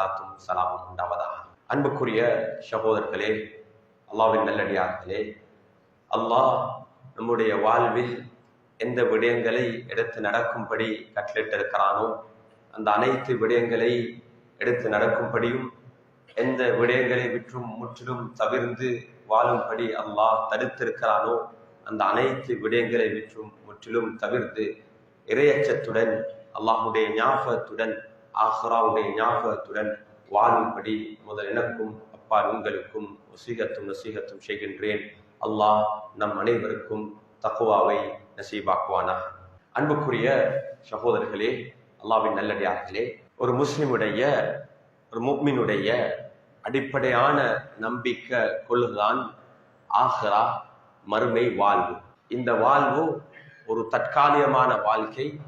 சலாத்தும் சலாமும் உண்டாவதாக. அன்புக்குரிய சகோதரர்களே அல்லாவின் நல்லடியார்களே அல்லாஹ் நம்முடைய வாழ்வில் எந்த விடயங்களை எடுத்து நடக்கும்படி கட்டளிட்டிருக்கிறானோ அந்த அனைத்து விடயங்களை எடுத்து நடக்கும்படியும் எந்த விடயங்களை விற்றும் முற்றிலும் தவிர்ந்து வாழும்படி அல்லாஹ் தடுத்திருக்கிறானோ அந்த அனைத்து விடயங்களை விற்றும் முற்றிலும் தவிர்த்து இரையச்சத்துடன் அல்லாஹுடைய ஞாபகத்துடன் ஆஹ்ராவுடைய ஞாபகத்துடன் வாழும்படி முதல் எனக்கும் அப்பா உங்களுக்கும் வசீகத்தும் நசீகத்தும் செய்கின்றேன். அல்லாஹ் நம் அனைவருக்கும் தக்குவாவை நசீபாக்குவானா அன்புக்குரிய சகோதரர்களே அல்லாவின் நல்லடியார்களே ஒரு முஸ்லிமுடைய ஒரு முக்மினுடைய அடிப்படையான நம்பிக்கை கொள்ளுதான் ஆஹ்ரா மறுமை வாழ்வு. இந்த வாழ்வு ஒரு தற்காலிகமான வாழ்க்கை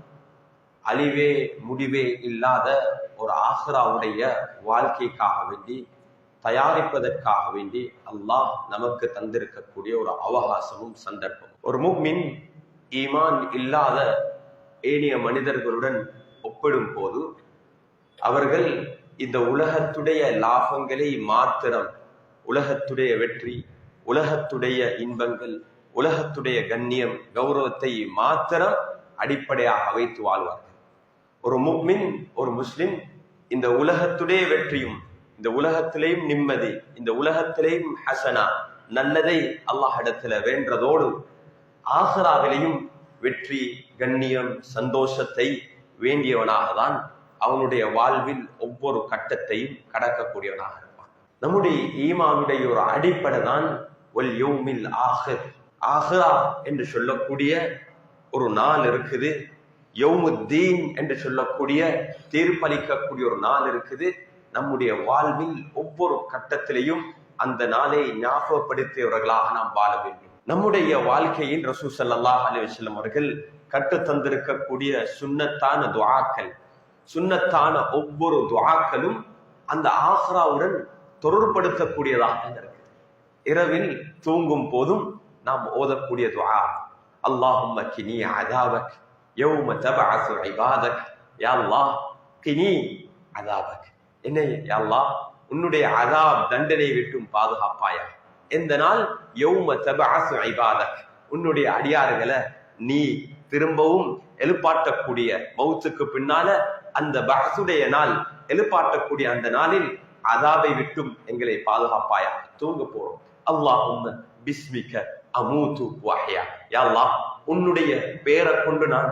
அழிவே முடிவே இல்லாத ஒரு ஆஹ்ராவுடைய வாழ்க்கைக்காக வேண்டி தயாரிப்பதற்காக வேண்டி அல்லாஹ் நமக்கு தந்திருக்கக்கூடிய ஒரு அவகாசமும் சந்தர்ப்பம் ஒரு முக்மின் ஈமான் இல்லாத ஏனைய மனிதர்களுடன் ஒப்பிடும் போது அவர்கள் இந்த உலகத்துடைய லாபங்களை மாத்திரம் உலகத்துடைய வெற்றி உலகத்துடைய இன்பங்கள் உலகத்துடைய கண்ணியம் கௌரவத்தை மாத்திரம் அடிப்படையாக வைத்து வாழ்வார்கள். ஒரு முக்மின் ஒரு முஸ்லிம் இந்த உலகத்துடைய வெற்றியும் இந்த உலகத்திலேயும் நிம்மதி இந்த உலகத்திலேயும் ஹசனா நல்லதை அல்லாஹிடத்துல வேண்டதோடு ஆஹராவிலையும் வெற்றி கண்ணியம் சந்தோஷத்தை வேண்டியவனாக தான் அவனுடைய வாழ்வில் ஒவ்வொரு கட்டத்தையும் கடக்கக்கூடியவனாக இருப்பான். நம்முடைய ஈமாவுடைய ஒரு அடிப்படை தான் ஒல் யோமில் ஆஹர். ஆஹரா என்று சொல்லக்கூடிய ஒரு நாள் இருக்குது. யௌமுத்தீன் என்று சொல்லக்கூடிய தீர்ப்பளிக்கக்கூடிய ஒரு நாள் இருக்குது. நம்முடைய வாழ்வில் ஒவ்வொரு கட்டத்திலையும் அந்த நாளை ஞாபகப்படுத்தியவர்களாக நாம் வாழ வேண்டும். நம்முடைய வாழ்க்கையில் ரசூ சல்லாஹ் அலி வசல்லம் அவர்கள் கட்டு தந்திருக்கக்கூடிய சுண்ணத்தான துவாக்கள் சுண்ணத்தான ஒவ்வொரு துவாக்களும் அந்த ஆஹ்ராவுடன் தொடர்படுத்தக்கூடியதாக இருக்கு இரவில் தூங்கும் போதும் நாம் ஓதக்கூடிய துவா அல்லாஹும் கினி அதாவக் யௌம தபஅசு இபாதக் யா அல்லாஹ் கினி அதாபக் என்ன யா அல்லாஹ் உன்னுடைய அதாப் தண்டனை விட்டும் பாதுகாப்பாயா எந்த நாள் யௌம தபஅசு இபாதக் உன்னுடைய அடியார்களை நீ திரும்பவும் எழுப்பாட்டக்கூடிய மௌத்துக்கு பின்னால அந்த பகசுடைய நாள் எழுப்பாட்டக்கூடிய அந்த நாளில் அதாபை விட்டும் எங்களை பாதுகாப்பாயா தூங்க போறோம். அல்லாஹும் பிஸ்மிக்க அமூத்து வாஹியா. அல்லாஹ் உன்னுடைய பெயரை கொண்டு நான்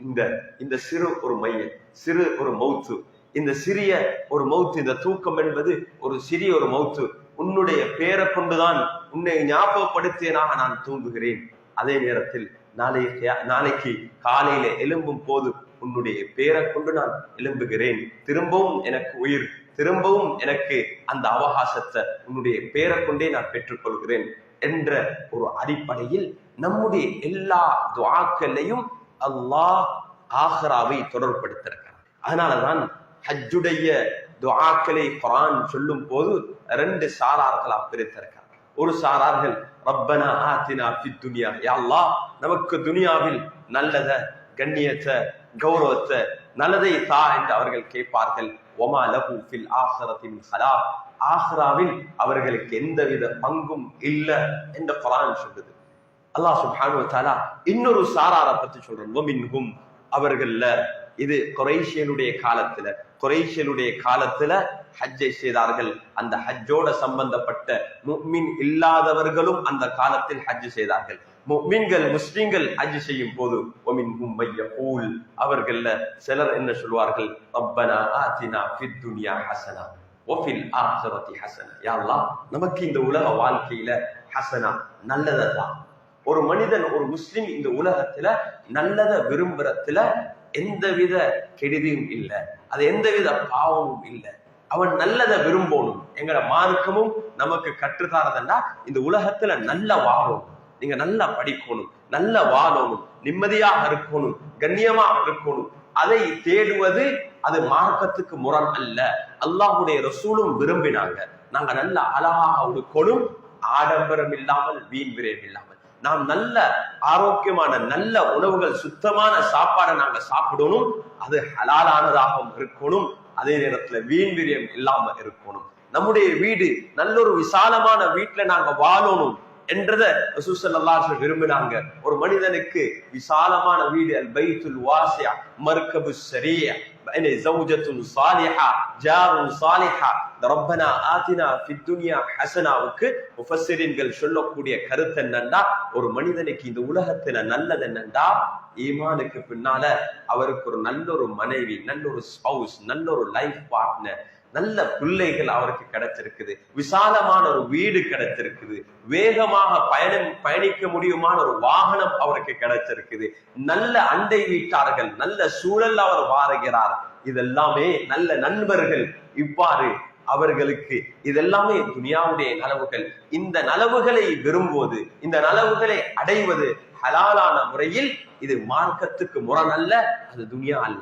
இந்த இந்த சிறு ஒரு மைய சிறு ஒரு மவுத்து. இந்த சிறிய ஒரு மவுத்து இந்த தூக்கம் என்பது ஒரு சிறிய ஒரு மவுத்து. உன்னுடைய பெயரை கொண்டுதான் உன்னை ஞாபகப்படுத்தியனாக நான் தூங்குகிறேன். அதே நேரத்தில் நாளைக்கு நாளைக்கு காலையில எழும்பும் போது உன்னுடைய பெயரை கொண்டு நான் எழும்புகிறேன். திரும்பவும் எனக்கு உயிர் திரும்பவும் எனக்கு அந்த அவகாசத்தை உன்னுடைய பெயரை கொண்டே நான் பெற்றுக்கொள்கிறேன். என்ற ஒரு அடிப்படையில் நம்முடைய எல்லா துவாக்களையும் அல்லாஹ் ஆஹ்ராவை தொடர்படுத்திருக்கிறார் அதனாலதான் ஹஜ்ஜுடைய துவாக்களை குரான் சொல்லும் போது ரெண்டு சாரார்களா பிரித்திருக்கிறார் ஒரு சாரார்கள் ரப்பனா ஆத்தினா துனியா. யா அல்லாஹ் நமக்கு துனியாவில் நல்லத கண்ணியத்தை கௌரவத்தை நல்லதை தா என்று அவர்கள் கேட்பார்கள். ஒமா லஹு ஃபில் ஆசரத்தின் ஹலா ஆஹ்ராவில் அவர்களுக்கு எந்தவித பங்கும் இல்லை என்று குரான் சொல்லுது. அல்லாஹ் சுப்ஹானு தாலா இன்னொரு சாராரை பத்தி சொல்றோம் ஒமின்ஹும் அவர்கள்ல இது குறைஷியனுடைய காலத்துல குறைஷியனுடைய காலத்துல ஹஜ்ஜை செய்தார்கள். அந்த ஹஜ்ஜோட சம்பந்தப்பட்ட முக்மின் இல்லாதவர்களும் அந்த காலத்தில் ஹஜ்ஜு செய்தார்கள். முக்மின்கள் முஸ்லிம்கள் ஹஜ் செய்யும் போது ஒமின் மும்பைய மையகூல். அவர்கள்ல சிலர் என்ன சொல்வார்கள்? அப்பனா ஆத்தினா ஃபித் துனியா ஹசனா. ஒஃபில் ஆஹரத்தி ஹசன யாரெல்லாம் நமக்கு இந்த உலக வாழ்க்கையில ஹசனா நல்லதான் ஒரு மனிதன் ஒரு முஸ்லிம் இந்த உலகத்துல நல்லதை விரும்புறதுல எந்தவித கெடுதியும் இல்லை. அது எந்தவித பாவமும் இல்லை. அவன் நல்லதை விரும்பணும். எங்கட மார்க்கமும் நமக்கு கற்றுத்தாரதண்டா இந்த உலகத்துல நல்ல வாழணும். நீங்க நல்லா படிக்கணும் நல்ல வாழணும் நிம்மதியாக இருக்கணும் கண்ணியமாக இருக்கணும். அதை தேடுவது அது மார்க்கத்துக்கு முரண் அல்ல. அல்லாஹுடைய ரசூலும் விரும்பினாங்க. நாங்க நல்ல அழகாக உடுக்கணும் ஆடம்பரம் இல்லாமல் வீண் விரைவு இல்லாமல். நாம் நல்ல ஆரோக்கியமான நல்ல உணவுகள் சுத்தமான சாப்பாடை நாங்க சாப்பிடணும். அது ஹலாலானதாகவும் இருக்கணும். அதே நேரத்துல வீண் விரியம் இல்லாம இருக்கணும். நம்முடைய வீடு நல்ல ஒரு விசாலமான வீட்டுல நாங்க வாழணும். என்றத ரசூசல்லாஹு விரும்பினாங்க. ஒரு மனிதனுக்கு விசாலமான வீடு அல் பைத்துல் வாசியா மர்கபு சரியா ஜௌஜத்துன் சாலிஹா ஜாருன் சாலிஹா. ரப்பனா ஆதினா ஃபித் ஹசனாவுக்கு முஃபஸ்ஸிரின்கள் சொல்லக்கூடிய கருத்து என்னன்னா ஒரு மனிதனுக்கு இந்த உலகத்துல நல்லது என்னண்டா ஈமானுக்கு பின்னால அவருக்கு ஒரு நல்ல ஒரு மனைவி நல்ல ஒரு ஸ்பவுஸ் நல்ல ஒரு லைஃப் பார்ட்னர் நல்ல பிள்ளைகள் அவருக்கு கிடைச்சிருக்குது விசாலமான ஒரு வீடு கிடைச்சிருக்குது வேகமாக பயணம் பயணிக்க முடியுமான ஒரு வாகனம் அவருக்கு கிடைச்சிருக்குது நல்ல அண்டை வீட்டார்கள் நல்ல சூழல் அவர் வாருகிறார். இதெல்லாமே நல்ல நண்பர்கள். இவ்வாறு அவர்களுக்கு இதெல்லாமே துனியாவுடைய நலவுகள். இந்த நலவுகளை விரும்புவது இந்த நலவுகளை அடைவது ஹலாலான முறையில் இது மார்க்கத்துக்கு அல்ல அது துனியா அல்ல.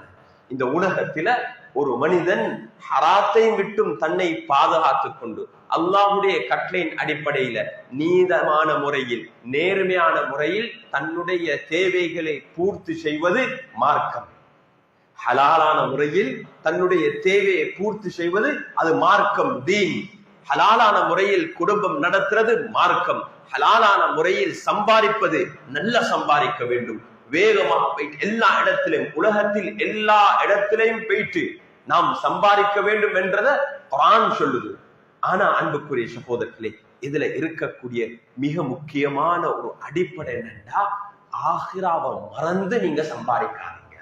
இந்த உலகத்தில ஒரு மனிதன் ஹராத்தை விட்டும் தன்னை பாதுகாத்துக் கொண்டு அல்லாஹுடைய கட்டளையின் அடிப்படையில நீதமான முறையில் நேர்மையான முறையில் தன்னுடைய தேவைகளை பூர்த்தி செய்வது மார்க்கம். ஹலாலான முறையில் தன்னுடைய தேவையை பூர்த்தி செய்வது அது மார்க்கம் தீன். ஹலாலான முறையில் குடும்பம் நடத்துறது மார்க்கம். ஹலாலான முறையில் சம்பாதிப்பது நல்ல சம்பாதிக்க வேண்டும். வேகமாக போயிட்டு எல்லா இடத்திலும் உலகத்தில் எல்லா இடத்திலையும் போயிட்டு நாம் சம்பாதிக்க வேண்டும் என்றத குரான் சொல்லுது. ஆனா அன்புக்குரிய சகோதரர்களே இதுல இருக்கக்கூடிய மிக முக்கியமான ஒரு அடிப்படை என்னன்னா ஆஹிராவை மறந்து நீங்க சம்பாதிக்காதீங்க.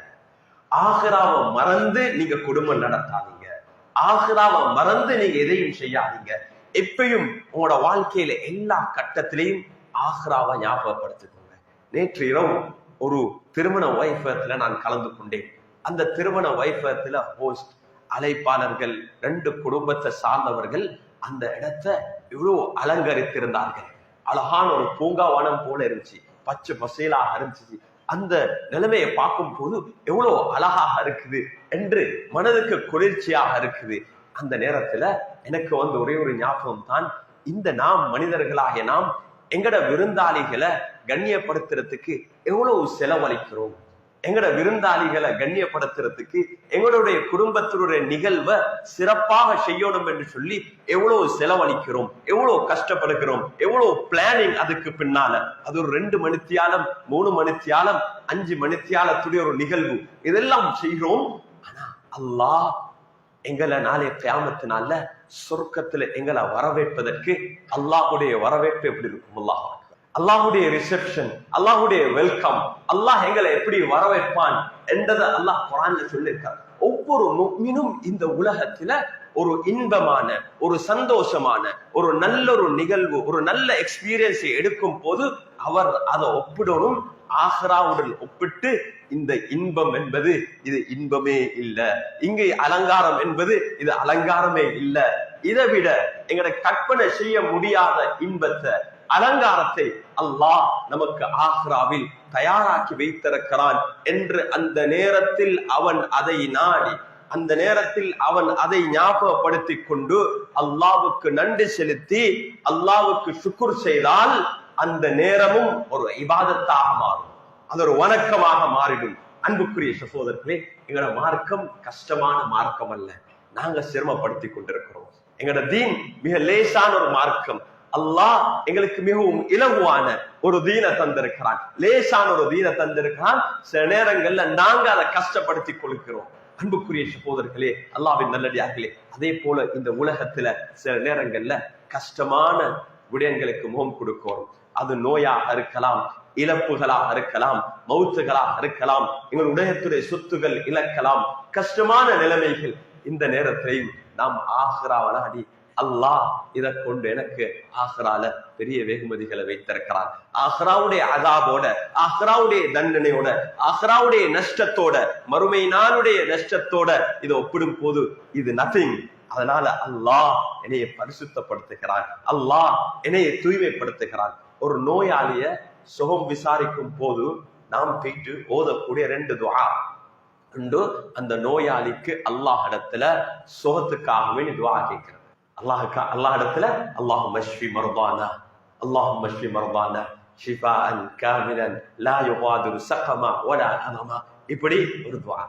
ஆஹிராவை மறந்து நீங்க குடும்பம் நடத்தாதீங்க. ஆஹிராவை மறந்து நீங்க எதையும் செய்யாதீங்க. எப்பயும் உங்களோட வாழ்க்கையில எல்லா கட்டத்திலையும் ஆஹ்ராவை ஞாபகப்படுத்திக்கோங்க. நேற்று இரவு ஒரு திருமண வைபவத்துல நான் கலந்து கொண்டேன். அந்த திருமண வைபவத்துல ஹோஸ்ட் அழைப்பாளர்கள் ரெண்டு குடும்பத்தை சார்ந்தவர்கள் அந்த இடத்த இவ்வளவு அலங்கரித்திருந்தார்கள். அழகான ஒரு பூங்காவனம் போல இருந்துச்சு. பச்சை பசேலாக இருந்துச்சு. அந்த நிலைமையை பார்க்கும் போது எவ்வளவு அழகாக இருக்குது என்று மனதுக்கு குளிர்ச்சியாக இருக்குது. அந்த நேரத்துல எனக்கு வந்து ஒரே ஒரு ஞாபகம் தான் இந்த நாம் மனிதர்களாகிய நாம் எங்கட விருந்தாளிகளை கண்ணியப்படுத்துறதுக்கு எவ்வளவு செலவழிக்கிறோம்? எங்களோட விருந்தாளிகளை கண்ணியப்படுத்துறதுக்கு எங்களுடைய குடும்பத்தினுடைய நிகழ்வை சிறப்பாக செய்யணும் என்று சொல்லி எவ்வளவு செலவழிக்கிறோம் எவ்வளவு கஷ்டப்படுகிறோம் எவ்வளவு பிளானிங் அதுக்கு பின்னால. அது ஒரு ரெண்டு மணித்தியாலம் மூணு மணித்தியாலம் அஞ்சு மணித்தியாலத்துடைய ஒரு நிகழ்வு. இதெல்லாம் செய்கிறோம். ஆனா அல்லாஹ் எங்களை நாளை கியாமத்தினால சொர்க்கத்துல எங்களை வரவேற்பதற்கு அல்லாஹுடைய வரவேற்பு எப்படி இருக்கும்? அல்லாஹ் அல்லாஹுடைய ரிசப்ஷன் அல்லாஹுடைய வெல்கம் அல்லாஹ் எங்களை எப்படி வரவேற்பான் என்றதை அல்லாஹ் குரான்ல சொல்லியிருக்கார். ஒவ்வொரு முக்மினும் இந்த உலகத்துல ஒரு இன்பமான ஒரு சந்தோஷமான ஒரு நல்ல ஒரு நிகழ்வு ஒரு நல்ல எக்ஸ்பீரியன்ஸை எடுக்கும் போது அவர் அதை ஒப்பிடணும் ஆஹ்ராவுடன் ஒப்பிட்டு இந்த இன்பம் என்பது இது இன்பமே இல்லை. இங்கே அலங்காரம் என்பது இது அலங்காரமே இல்லை. இதை விட எங்களை கற்பனை செய்ய முடியாத இன்பத்தை அலங்காரத்தை அல்லாஹ் நமக்கு ஆஹ்ராவில் தயாராக்கி வைத்திருக்கிறான் என்று அந்த நேரத்தில் அவன் அதை நாடி அந்த நேரத்தில் அவன் அதை ஞாபகப்படுத்திக் கொண்டு அல்லாவுக்கு நன்றி செலுத்தி அல்லாவுக்கு சுக்குர் செய்தால் அந்த நேரமும் ஒரு இபாதத்தாக மாறும். அது ஒரு வணக்கமாக மாறிடும். அன்புக்குரிய சகோதரர்களே எங்களோட மார்க்கம் கஷ்டமான மார்க்கம் அல்ல. நாங்க சிரமப்படுத்தி கொண்டிருக்கிறோம். எங்களோட தீன் மிக லேசான ஒரு மார்க்கம். அல்லாஹ் எங்களுக்கு மிகவும் இலகுவான ஒரு தீன தந்திருக்கிறான். லேசான ஒரு தீன தந்திருக்கிறான். சில நேரங்கள்ல நாங்க அதை கஷ்டப்படுத்தி கொடுக்கிறோம் அன்புக்குரிய சகோதரர்களே அல்லாவின் நல்லடியார்களே அதே போல இந்த உலகத்துல சில நேரங்கள்ல கஷ்டமான விடயங்களுக்கு முகம் கொடுக்கிறோம். அது நோயாக இருக்கலாம் இழப்புகளாக இருக்கலாம் மவுத்துகளாக இருக்கலாம் எங்கள் உலகத்துடைய சொத்துகள் இழக்கலாம் கஷ்டமான நிலைமைகள் இந்த நேரத்தையும் நாம் ஆஹ்ரா நாடி அல்லாஹ் இதை கொண்டு எனக்கு ஆஹ்ரால பெரிய வெகுமதிகளை வைத்திருக்கிறான். ஆஹ்ராவுடைய அதாபோட ஆஹ்ராவுடைய தண்டனையோட ஆஹ்ராவுடைய நஷ்டத்தோட மறுமை நாளுடைய நஷ்டத்தோட இதை ஒப்பிடும் போது இது நத்திங் அதனால அல்லாஹ் என்னைய பரிசுத்தப்படுத்துகிறான். அல்லாஹ் என்னைய தூய்மைப்படுத்துகிறான். ஒரு நோயாளிய சுகம் விசாரிக்கும் போது நாம் போயிட்டு ஓதக்கூடிய ரெண்டு துவா உண்டு அந்த நோயாளிக்கு அல்லாஹ் இடத்துல சுகத்துக்காகவே துவா கேட்கிறேன். அல்லாஹுக்கா அல்லாஹ் இடத்துல அல்லாஹு மஷ்வி மருதானா அல்லாஹு மஷ்வி மருதானா ஷிஃபாஅன் காமிலன் லா யுகாதிரு சகமா ஒலா அலமா இப்படி ஒரு துவா.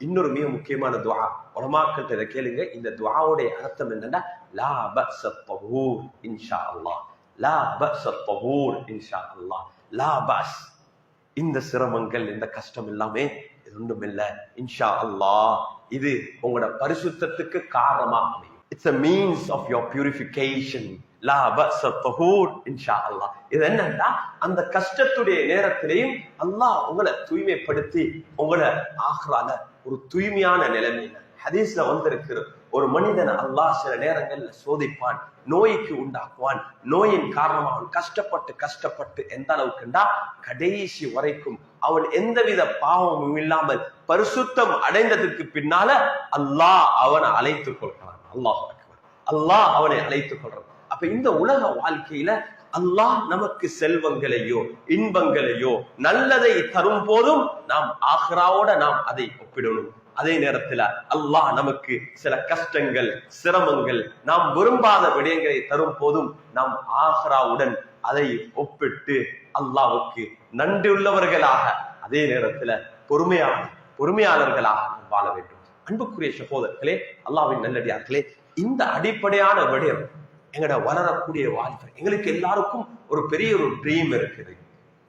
இன்னொரு மிக முக்கியமான துவா. உலமாக்கள் இதை கேளுங்க. இந்த துவாவுடைய அர்த்தம் என்னன்னா லா பஸ தஹூர் இன்ஷா அல்லாஹ். லா பஸ தஹூர் இன்ஷா அல்லாஹ். லா பஸ். இந்த சிரமங்கள் இந்த கஷ்டம் எல்லாமே இது ஒன்றும் இல்லை இன்ஷா அல்லாஹ். இது உங்களோட பரிசுத்தத்துக்கு காரணமா அமையும். It's a means of your purification லா இன்ஷா அல்லாஹ் இது என்னன்னா அந்த கஷ்டத்துடைய நேரத்திலையும் அல்லாஹ் உங்களை தூய்மைப்படுத்தி உங்களை ஆஹ்ரால ஒரு தூய்மையான நிலைமையில. ஹதீஸ்ல வந்திருக்கிற ஒரு மனிதன் அல்லாஹ் சில நேரங்கள்ல சோதிப்பான் நோய்க்கு உண்டாக்குவான். நோயின் காரணமாக அவன் கஷ்டப்பட்டு கஷ்டப்பட்டு எந்த அளவுக்குண்டா? கடைசி வரைக்கும் அவன் எந்தவித பாவமும் இல்லாமல் பரிசுத்தம் அடைந்ததற்கு பின்னால அல்லாஹ் அவனை அழைத்துக் கொள்கிறான். அல்லாஹ் அல்லாஹ் அவனை அழைத்துக் கொள்றான். அப்ப இந்த உலக வாழ்க்கையில அல்லாஹ் நமக்கு செல்வங்களையோ இன்பங்களையோ நல்லதை தரும் போதும் நாம் ஆஹ்ராவோட நாம் அதை ஒப்பிடணும். அதே நேரத்துல அல்லாஹ் நமக்கு சில கஷ்டங்கள் சிரமங்கள் நாம் விரும்பாத விடயங்களை தரும் போதும் நாம் ஆஹ்ராவுடன் அதை ஒப்பிட்டு அல்லாவுக்கு நன்றியுள்ளவர்களாக அதே நேரத்துல பொறுமையான பொறுமையாளர்களாக நாம் வாழ வேண்டும். அன்புக்குரிய சகோதரர்களே அல்லாவின் நல்லடியார்களே இந்த அடிப்படையான விடயம் எங்கட வளரக்கூடிய வாழ்க்கை. எங்களுக்கு எல்லாருக்கும் ஒரு பெரிய ஒரு ட்ரீம் இருக்குது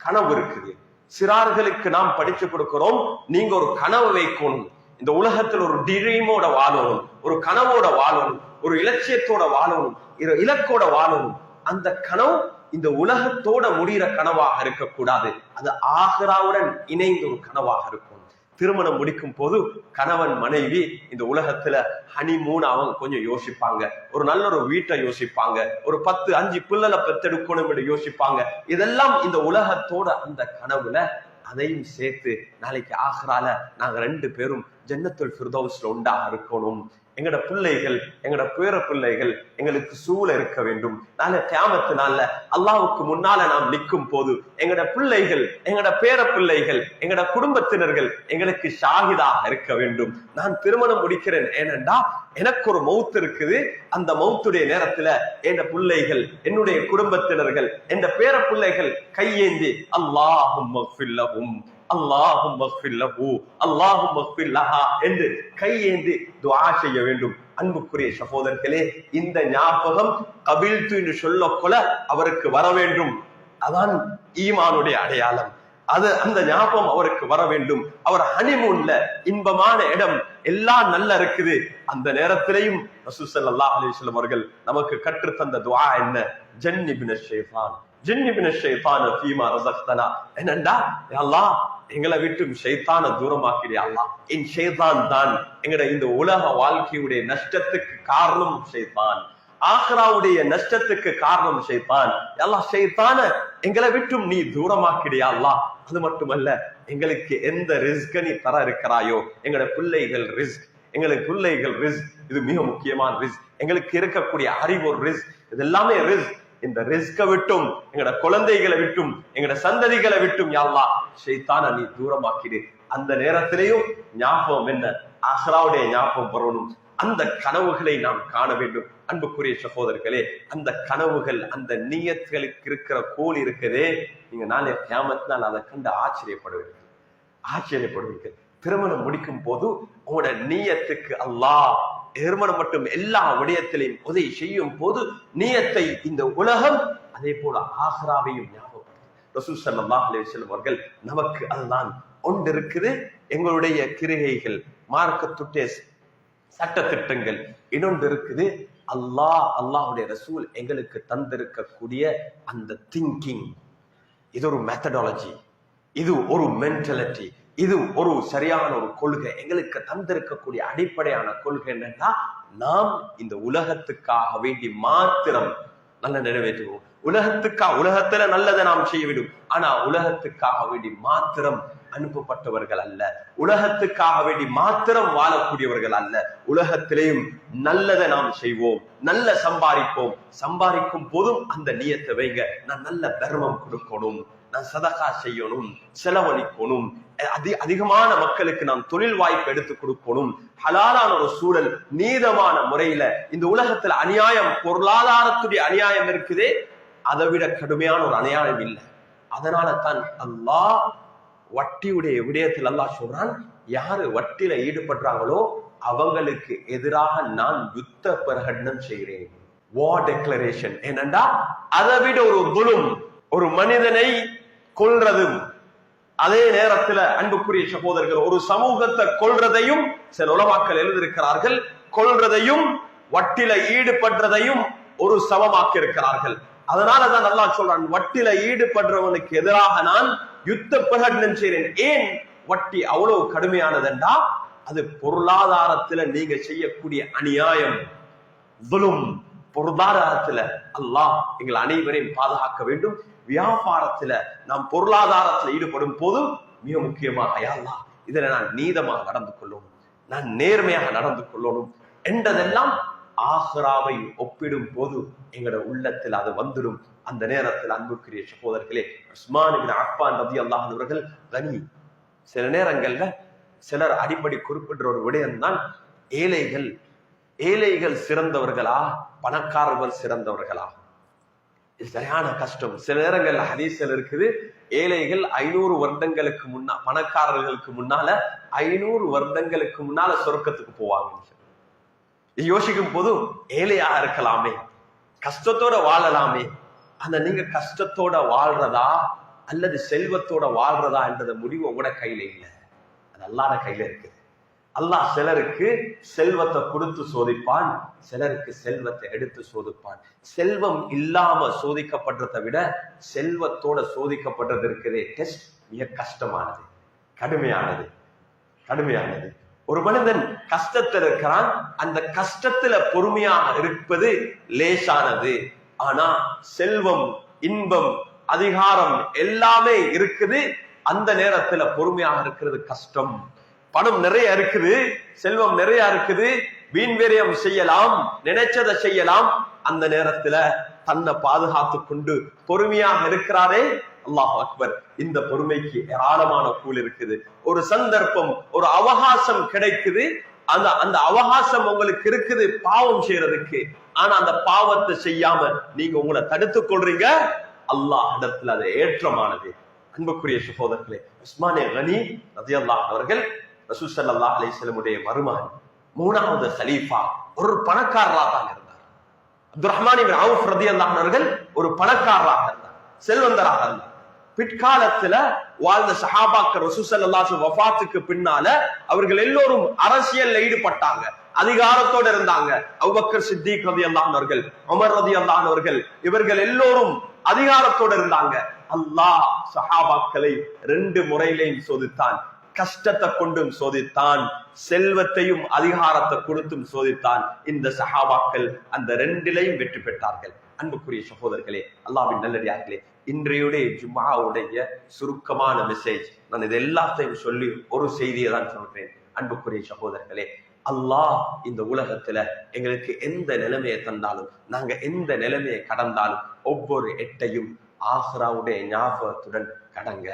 கனவு இருக்குது. சிறார்களுக்கு நாம் படிச்சு கொடுக்கிறோம் நீங்க ஒரு கனவு வைக்கணும். இந்த உலகத்தில் ஒரு டிரீமோட வாழணும் ஒரு கனவோட வாழணும் ஒரு இலட்சியத்தோட வாழணும் இலக்கோட வாழணும். அந்த கனவு இந்த உலகத்தோட முடிகிற கனவாக இருக்கக்கூடாது. அது ஆகராவுடன் இணைந்த ஒரு கனவாக இருக்கும். திருமணம் முடிக்கும் போது கணவன் மனைவி இந்த உலகத்துல ஹனிமூன் அவங்க கொஞ்சம் யோசிப்பாங்க. ஒரு நல்ல ஒரு வீட்டை யோசிப்பாங்க. ஒரு பத்து அஞ்சு பிள்ளைல பெத்தெடுக்கணும் என்று யோசிப்பாங்க. இதெல்லாம் இந்த உலகத்தோட அந்த கனவுல அதையும் சேர்த்து நாளைக்கு ஆஹ்ரால நாங்க ரெண்டு பேரும் ஜன்னத்துல் ஃபிர்தௌஸ்ல உண்டாக இருக்கணும். எங்கட பிள்ளைகள் எங்கட பேர பிள்ளைகள் எங்களுக்கு சூழ இருக்க வேண்டும். நாளை தியாமத்து நாள்ல அல்லாவுக்கு முன்னால நாம் நிற்கும் போது எங்கட பிள்ளைகள் எங்கட பேர பிள்ளைகள் எங்கட குடும்பத்தினர்கள் எங்களுக்கு ஷாகிதாக இருக்க வேண்டும். நான் திருமணம் முடிக்கிறேன். ஏனென்றா எனக்கு ஒரு மவுத் இருக்குது. அந்த மவுத்துடைய நேரத்துல என் பிள்ளைகள் என்னுடைய குடும்பத்தினர்கள் என் பேர பிள்ளைகள் கையேந்தி அல்லாஹும் அல்லாஹும் அல்லாஹும் என்று கையேந்தி துவா செய்ய வேண்டும். அன்புக்குரிய சகோதரர்களே இந்த ஞாபகம் கவிழ்த்து என்று சொல்ல கொல அவருக்கு வர வேண்டும். அதான் ஈமானுடைய அடையாளம். அது அந்த ஞாபகம் அவருக்கு வர வேண்டும். அவர் ஹனிமூன்ல இன்பமான இடம் எல்லாம் நல்லா இருக்குது. அந்த நேரத்திலையும் ரசூசல் அலிஸ்லம் அவர்கள் நமக்கு கற்றுத்தந்த துவா என்ன? ஜன்னிபின் ஷேஃபான் ஜின்னிபின ஷைத்தான ஃபீமா ரசக்தனா என்னண்டா? அல்லாஹ் எங்களை விட்டும் ஷைத்தான தூரமாக்கிறியா என் ஷைதான் தான் எங்கட இந்த உலக வாழ்க்கையுடைய நஷ்டத்துக்கு காரணம் ஷைத்தான். ஆக்ராவுடைய நஷ்டத்துக்கு காரணம் ஷைத்தான். எல்லாம் ஷைத்தான எங்களை விட்டும் நீ தூரமாக்கிறியா அல்லாஹ். அது மட்டுமல்ல எங்களுக்கு எந்த ரிஸ்க நீ தர இருக்கிறாயோ எங்களோட பிள்ளைகள் ரிஸ்க். எங்களுக்கு பிள்ளைகள் ரிஸ்க். இது மிக முக்கியமான ரிஸ்க். எங்களுக்கு இருக்கக்கூடிய அறிவு ஒரு ரிஸ்க். இது எல்லாமே ரிஸ்க். இந்த ரிஸ்க விட்டும் எங்கட குழந்தைகளை விட்டும் எங்கட சந்ததிகளை விட்டும் யாழ்லா ஷெய்தான நீ தூரமாக்கிடு. அந்த நேரத்திலேயும் ஞாபகம் என்ன? அஹ்ராவுடைய ஞாபகம் வரணும். அந்த கனவுகளை நாம் காண வேண்டும். அன்புக்குரிய சகோதரர்களே அந்த கனவுகள் அந்த நீயத்துகளுக்கு இருக்கிற கோல் இருக்குதே. நீங்க நாளை கியாமத்தினால் அதை கண்டு ஆச்சரியப்படுவீர்கள். ஆச்சரியப்படுவீர்கள். திருமணம் முடிக்கும் போது உங்களோட நீயத்துக்கு அல்லாஹ் திருமணம் மட்டும் எல்லா விடயத்திலையும் உதவி செய்யும் போது நீயத்தை இந்த உலகம் அதே போல ஆஹ்ராவையும் ஞாபகம் ரசூல் சல்லாஹ் அலிவசல்லம் அவர்கள் நமக்கு அதுதான் ஒன்று இருக்குது எங்களுடைய கிருகைகள் மார்க்கத்துடைய சட்ட திட்டங்கள் இன்னொன்று இருக்குது அல்லாஹ் அல்லாஹுடைய ரசூல் எங்களுக்கு தந்திருக்கக்கூடிய அந்த திங்கிங் இது ஒரு மெத்தடாலஜி இது ஒரு மென்டாலிட்டி இது ஒரு சரியான ஒரு கொள்கை. எங்களுக்கு தந்திருக்கக்கூடிய அடிப்படையான கொள்கை என்னன்னா நாம் இந்த உலகத்துக்காக வேண்டி மாத்திரம் நல்ல நிறைவேற்றுவோம். உலகத்துக்கா உலகத்துல நல்லதை நாம் செய்ய வேண்டும் ஆனா உலகத்துக்காக வேண்டி மாத்திரம் அனுப்பப்பட்டவர்கள் அல்ல. உலகத்துக்காக வேண்டி மாத்திரம் வாழக்கூடியவர்கள் அல்ல. உலகத்திலேயும் நல்லதை நாம் செய்வோம். நல்ல சம்பாதிப்போம். சம்பாதிக்கும் போதும் அந்த நியத்தை வைங்க. நான் நல்ல தர்மம் கொடுக்கணும். நான் சதகா செய்யணும் செலவழிக்கணும். அதி அதிகமான மக்களுக்கு நாம் தொழில் வாய்ப்பு எடுத்து கொடுக்கணும். ஹலாலான ஒரு சூழல் நீதமான முறையில இந்த உலகத்துல அநியாயம் பொருளாதாரத்துடைய அநியாயம் இருக்குதே அதை விட கடுமையான ஒரு அநியாயம் இல்லை. அதனால தான் அல்லாஹ் வட்டியுடைய விடயத்தில் அல்லாஹ் சொல்றான் யாரு வட்டியில ஈடுபடுறாங்களோ அவங்களுக்கு எதிராக நான் யுத்த பிரகடனம் செய்கிறேன். வார் டெக்ளரேஷன் என்னண்டா அதை விட ஒரு குலும் ஒரு மனிதனை கொல்றதும் அதே நேரத்துல அன்புக்குரிய சகோதரர்கள் ஒரு சமூகத்தை கொல்றதையும் சில உலமாக்கள் எழுதியிருக்கிறார்கள் கொள்றதையும் வட்டில ஈடுபடுறதையும் ஒரு சமமாக்கி இருக்கிறார்கள் அதனாலதான் நல்லா சொல்றான் வட்டில ஈடுபடுறவனுக்கு எதிராக நான் யுத்த பிரகடனம் செய்கிறேன். ஏன்? வட்டி அவ்வளவு கடுமையானதுண்டா அது பொருளாதாரத்துல நீங்க செய்யக்கூடிய அநியாயம் பொருளாதாரத்துல அல்லாஹ் எங்கள் அனைவரையும் பாதுகாக்க வேண்டும். வியாபாரத்துல நாம் பொருளாதாரத்துல ஈடுபடும் போதும் மிக முக்கியமாக அல்லாஹ் இதுல நான் நீதமாக நடந்து கொள்ளணும். நான் நேர்மையாக நடந்து கொள்ளணும். என்றதெல்லாம் ஆஹ்ராவை ஒப்பிடும் போது எங்களோட உள்ளத்தில் அது வந்துடும். அந்த நேரத்தில் அன்புக்குரிய சகோதரர்களே உஸ்மான் அப்பான் ரதி அல்லாஹ் அவர்கள் கனி. சில நேரங்கள்ல சிலர் அடிப்படை குறிப்பிடுற ஒரு விடயம்தான் ஏழைகள் ஏழைகள் சிறந்தவர்களா பணக்காரர்கள் சிறந்தவர்களா? சரியான கஷ்டம். சில நேரங்கள்ல ஹதீஸ்ல இருக்குது. ஏழைகள் ஐநூறு வருடங்களுக்கு முன்னா பணக்காரர்களுக்கு முன்னால ஐநூறு வருடங்களுக்கு முன்னால சொர்க்கத்துக்கு போவாங்க யோசிக்கும் போதும் ஏழையா இருக்கலாமே. கஷ்டத்தோட வாழலாமே. அந்த நீங்க கஷ்டத்தோட வாழ்றதா அல்லது செல்வத்தோட வாழ்றதா என்றத முடிவு உங்களோட கையில இல்லை. அது அல்லாத கையில இருக்குது. அல்லாஹ் சிலருக்கு செல்வத்தை கொடுத்து சோதிப்பான் சிலருக்கு செல்வத்தை எடுத்து சோதிப்பான். செல்வம் இல்லாம சோதிக்கப்படுறதை விட செல்வத்தோட சோதிக்கப்படுறது இருக்கிறதே டெஸ்ட் மிக கஷ்டமானது கடுமையானது கடுமையானது. ஒரு மனிதன் கஷ்டத்தில் இருக்கிறான் அந்த கஷ்டத்துல பொறுமையாக இருப்பது லேசானது. ஆனா செல்வம் இன்பம் அதிகாரம் எல்லாமே இருக்குது அந்த நேரத்துல பொறுமையாக இருக்கிறது கஷ்டம். பணம் நிறைய இருக்குது செல்வம் நிறைய இருக்குது வீண்வீரியம் செய்யலாம் நினைச்சதை செய்யலாம். அந்த நேரத்துல தன்னை பாதுகாத்து கொண்டு பொறுமையாக இருக்கிறாரே அல்லாஹ் அக்பர். இந்த பொறுமைக்கு ஏராளமான கூல் இருக்குது. ஒரு சந்தர்ப்பம் ஒரு அவகாசம் கிடைக்குது. அந்த அந்த அவகாசம் உங்களுக்கு இருக்குது பாவம் செய்யறதுக்கு. ஆனா அந்த பாவத்தை செய்யாம நீங்க உங்களை தடுத்துக் கொள்றீங்க. அல்லாஹ் இடத்துல அது ஏற்றமானது. அன்புக்குரிய சகோதரர்களே உஸ்மானே கனி ரதியல்லாஹ் அவர்கள் ரசூல் ஸல்லல்லாஹு அலைஹி வஸல்லமுடைய மருமகன் மூணாவது ஹலீஃபா ஒரு பணக்காரராக தான் இருந்தார். அப்துல் ரஹ்மான் இப்னு அவுஃப் ரதி அல்லாஹர்கள் ஒரு பணக்காரராக இருந்தார் செல்வந்தராக இருந்தார். பிற்காலத்துல வாழ்ந்த சஹாபாக்கர் ரசூல் ஸல்லல்லாஹு வஃபாத்துக்கு பின்னால அவர்கள் எல்லோரும் அரசியல் ஈடுபட்டாங்க அதிகாரத்தோடு இருந்தாங்க. அபூபக்கர் சித்திக் ரதி அல்லாஹர்கள் அமர் ரதி அல்லாஹர்கள் இவர்கள் எல்லோரும் அதிகாரத்தோடு இருந்தாங்க. அல்லாஹ் சஹாபாக்களை ரெண்டு முறையிலையும் சோதித்தான். கஷ்டத்தை கொண்டும் சோதித்தான் செல்வத்தையும் அதிகாரத்தை கொடுத்தும் சோதித்தான். இந்த சஹாபாக்கள் அந்த ரெண்டிலையும் வெற்றி பெற்றார்கள். அன்புக்குரிய சகோதரர்களே அல்லாவின் நல்லடியார்களே இன்றையுடைய ஜும்மாவுடைய சுருக்கமான மெசேஜ் நான் இது எல்லாத்தையும் சொல்லி ஒரு செய்தியை தான் சொல்றேன். அன்புக்குரிய சகோதரர்களே அல்லாஹ் இந்த உலகத்துல எங்களுக்கு எந்த நிலைமையை தந்தாலும் நாங்க எந்த நிலைமையை கடந்தாலும் ஒவ்வொரு எட்டையும் ஆஹ்ராவுடைய ஞாபகத்துடன் கடங்க.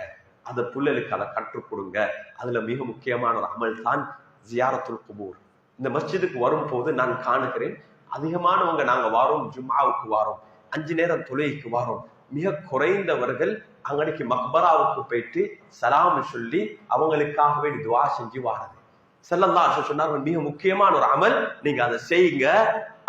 அந்த பிள்ளைகளுக்கு அதை கற்றுக் கொடுங்க. அதுல மிக முக்கியமான ஒரு அமல் தான் ஜியாரத்துல் குபூர். இந்த மஸ்ஜிதுக்கு வரும்போது நான் காணுகிறேன் அதிகமானவங்க நாங்க வாரோம் ஜும்மாவுக்கு வாரோம் அஞ்சு நேரம் தொழுகைக்கு வாரோம். மிக குறைந்தவர்கள் அங்கனைக்கு மக்பராவுக்கு போயிட்டு சலாம் சொல்லி அவங்களுக்காக வேண்டி துவா செஞ்சு வாரது. செல்லல்லா சொன்னார் மிக முக்கியமான ஒரு அமல் நீங்க அதை செய்யுங்க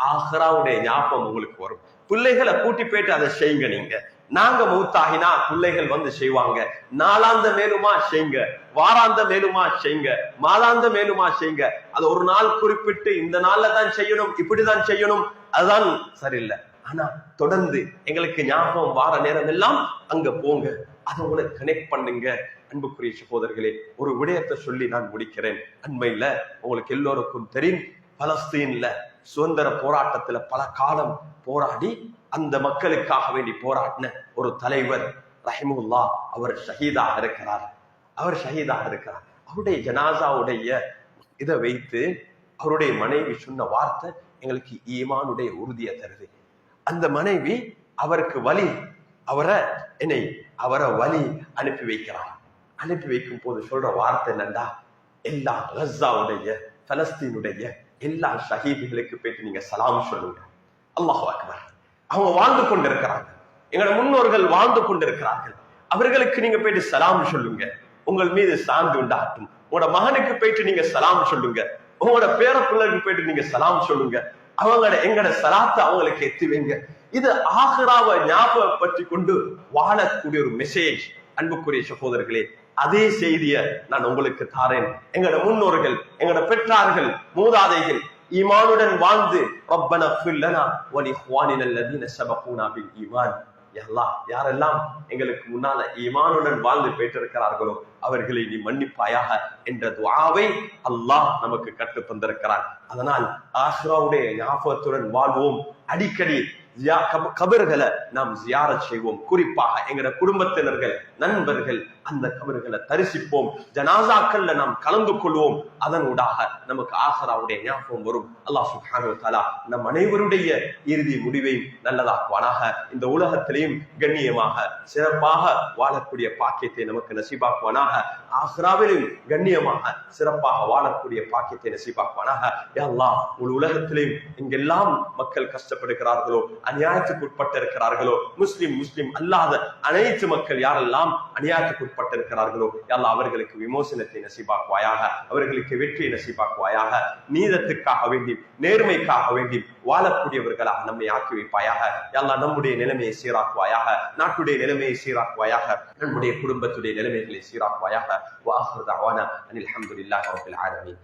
ஆஹ்ராவுடைய ஞாபகம் உங்களுக்கு வரும். பிள்ளைகளை கூட்டி போயிட்டு அதை செய்யுங்க நீங்க. நாங்க மூத்தாகினா பிள்ளைகள் வந்து செய்வாங்க. நாளாந்த மேலுமா செய்யுங்க வாராந்த மேலுமா செய்யுங்க மாதாந்த மேலுமா செய்யுங்க அது ஒரு நாள் குறிப்பிட்டு இந்த நாள்ல தான் செய்யணும் இப்படிதான் செய்யணும். அதுதான் சரியில்லை. ஆனா தொடர்ந்து எங்களுக்கு ஞாபகம் வார நேரம் எல்லாம் அங்க போங்க. அதை உங்களை கனெக்ட் பண்ணுங்க. அன்புக்குரிய சகோதரர்களே ஒரு விடயத்தை சொல்லி நான் முடிக்கிறேன். அண்மையில உங்களுக்கு எல்லோருக்கும் தெரியும் பலஸ்தீன்ல சுதந்திர போராட்டத்துல பல காலம் போராடி அந்த மக்களுக்காக வேண்டி போராடின ஒரு தலைவர் ரஹிமுல்லா அவர் ஷஹீதாக இருக்கிறார். அவர் ஷஹீதாக இருக்கிறார். அவருடைய ஜனாசாவுடைய இதை வைத்து அவருடைய மனைவி சொன்ன வார்த்தை எங்களுக்கு ஈமானுடைய உறுதியை தருது. அந்த மனைவி அவருக்கு வழி அவரை என்னை அவரை வழி அனுப்பி வைக்கிறார். அனுப்பி வைக்கும் போது சொல்ற வார்த்தை என்னண்டா? எல்லா கஸாவுடைய பலஸ்தீனுடைய எல்லா ஷஹீதுகளுக்கு போயிட்டு நீங்க சலாம் சொல்லுங்க. அல்லாஹ் அக்பர். அவங்க வாழ்ந்து கொண்டிருக்கிறாங்க. எங்களோட முன்னோர்கள் வாழ்ந்து கொண்டிருக்கிறார்கள். அவர்களுக்கு நீங்க போயிட்டு சலாம் சொல்லுங்க. உங்கள் மீது சார்ந்து உண்டாகட்டும் உங்களோட மகனுக்கு போயிட்டு நீங்க சலாம் சொல்லுங்க. உங்களோட பேர பிள்ளைக்கு போயிட்டு நீங்க சலாம் சொல்லுங்க. அவங்களோட எங்கட சலாத்தை அவங்களுக்கு எத்துவீங்க இது ஆஹ்ராவை ஞாபகப்படுத்தி கொண்டு வாழக்கூடிய ஒரு மெசேஜ் அன்புக்குரிய சகோதரர்களே அதே செய்திய நான் உங்களுக்கு தாரேன். எங்களோட முன்னோர்கள் எங்களோட பெற்றார்கள் மூதாதைகள் ஈமானுடன் வாழ்ந்து ரப்பன ஃபில்லனா வலி ஹுவானின் அல்லதீன சபகூனா பில் ஈமான். அல்லாஹ் யாரெல்லாம் எங்களுக்கு முன்னால ஈமானுடன் வாழ்ந்து பெற்றிருக்கிறார்களோ அவர்களை நீ மன்னிப்பாயாக என்ற துவாவை அல்லாஹ் நமக்கு கற்று தந்திருக்கிறான் அதனால் ஆஹ்ராவுடைய ஞாபகத்துடன் வாழ்வோம். அடிக்கடி கபர்களை நாம் ஜியார செய்வோம். குறிப்பாக எங்கட குடும்பத்தினர்கள் நண்பர்கள் அந்த கபர்களை தரிசிப்போம். ஜனாசாக்கள்ல நாம் கலந்து கொள்வோம். அதன் ஊடாக நமக்கு ஆசராவுடைய ஞாபகம் வரும். அல்லாஹ் சுப்ஹானஹு வ நம் அனைவருடைய இறுதி முடிவையும் நல்லதாக்குவானாக. இந்த உலகத்திலையும் கண்ணியமாக சிறப்பாக வாழக்கூடிய பாக்கியத்தை நமக்கு நசீபாக்குவானாக. ஆஹ்ராவிலும் கண்ணியமாக சிறப்பாக வாழக்கூடிய பாக்கியத்தை நசீபாக்குவானாக. யா அல்லாஹ் ஒரு உலகத்திலேயும் எங்கெல்லாம் மக்கள் கஷ்டப்படுகிறார்களோ அநியாயத்துக்கு உட்பட்டு இருக்கிறார்களோ முஸ்லிம் முஸ்லிம் அல்லாத அனைத்து மக்கள் யாரெல்லாம் அநியாயத்துக்கு உட்பட்டு இருக்கிறார்களோ யா அவர்களுக்கு விமோசனத்தை நசிபாக்குவாயாக அவர்களுக்கு வெற்றியை நசீபாக்குவாயாக நீதத்துக்காக வேண்டி நேர்மைக்காக வேண்டி வாழக்கூடியவர்களாக நம்மை ஆக்கி வைப்பாயாக. யாரா நம்முடைய நிலைமையை சீராக்குவாயாக நாட்டுடைய நிலைமையை சீராக்குவாயாக நம்முடைய குடும்பத்துடைய நிலைமைகளை சீராக்குவாயாக. வாஹர் தவானா அனில் அல்ஹம்துலில்லாஹி ரப்பில் ஆரம்பி